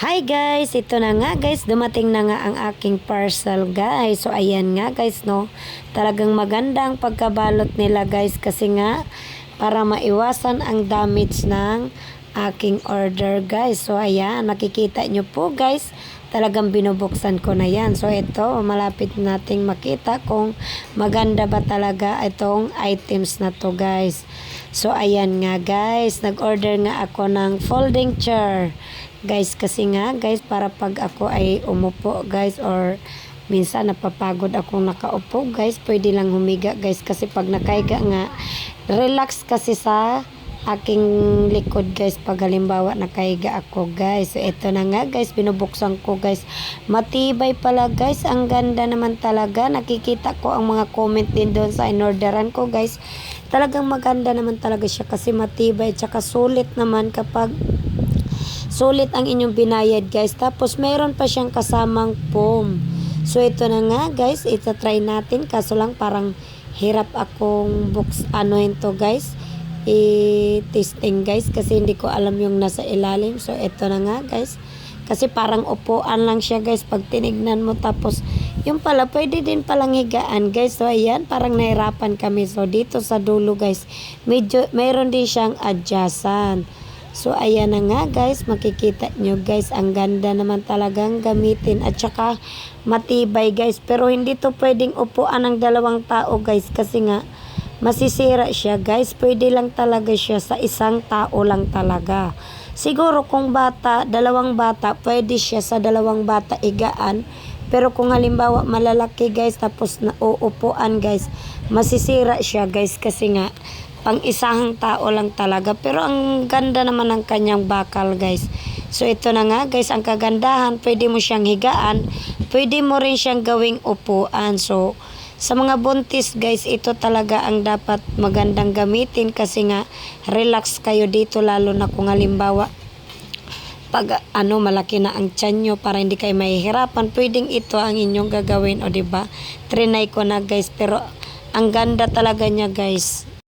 Hi guys, ito na nga guys, dumating na nga ang aking parcel guys. So ayan nga guys no, talagang maganda ang pagkabalot nila guys kasi nga para maiwasan ang damage ng aking order guys. So ayan, nakikita nyo po guys, talagang binubuksan ko na yan. So ito, malapit nating makita kung maganda ba talaga itong items na to guys. So ayan nga guys, nag-order nga ako ng folding chair. Guys, kasi nga guys, para pag ako ay umupo guys or minsan napapagod akong nakaupo guys, pwede lang humiga guys kasi pag nakahiga nga, relax kasi sa aking likod guys pag halimbawa nakahiga ako guys. So ito na nga guys, binubuksan ko guys. Matibay pala guys, ang ganda naman talaga. Nakikita ko ang mga comment din doon sa inorderan ko guys. Talagang maganda naman talaga siya kasi matibay tsaka sulit naman kapag Sulit ang inyong binayad guys. Tapos meron pa siyang kasamang foam. So ito na nga guys, ito try natin. Kaso lang parang hirap akong books ano to guys. I-testing guys kasi hindi ko alam yung nasa ilalim. So ito na nga guys. Kasi parang upuan lang siya guys pag tinignan mo tapos yung pala pwede din palang higaan guys. So ayan parang nahirapan kami. So dito sa dulo guys medyo mayroon din siyang adjustan. So, ayan na nga guys, makikita nyo guys, ang ganda naman talagang gamitin at saka matibay guys. Pero hindi to pwedeng upuan ng dalawang tao guys kasi nga masisira siya guys. Pwede lang talaga siya sa isang tao lang talaga. Siguro kung bata, dalawang bata, pwede siya sa dalawang bata igaan. Pero kung halimbawa malalaki guys tapos na uupuan guys, masisira siya guys kasi nga pang isang tao lang talaga. Pero ang ganda naman ng kanyang bakal guys. So ito na nga guys, ang kagandahan, pwede mo siyang higaan, pwede mo rin siyang gawing upuan. So sa mga buntis guys, ito talaga ang dapat magandang gamitin kasi nga relax kayo dito lalo na kung halimbawa pag ano malaki na ang tiyan nyo para hindi kayo mahihirapan, pwedeng ito ang inyong gagawin o di ba? Trinay ko na guys pero ang ganda talaga niya guys.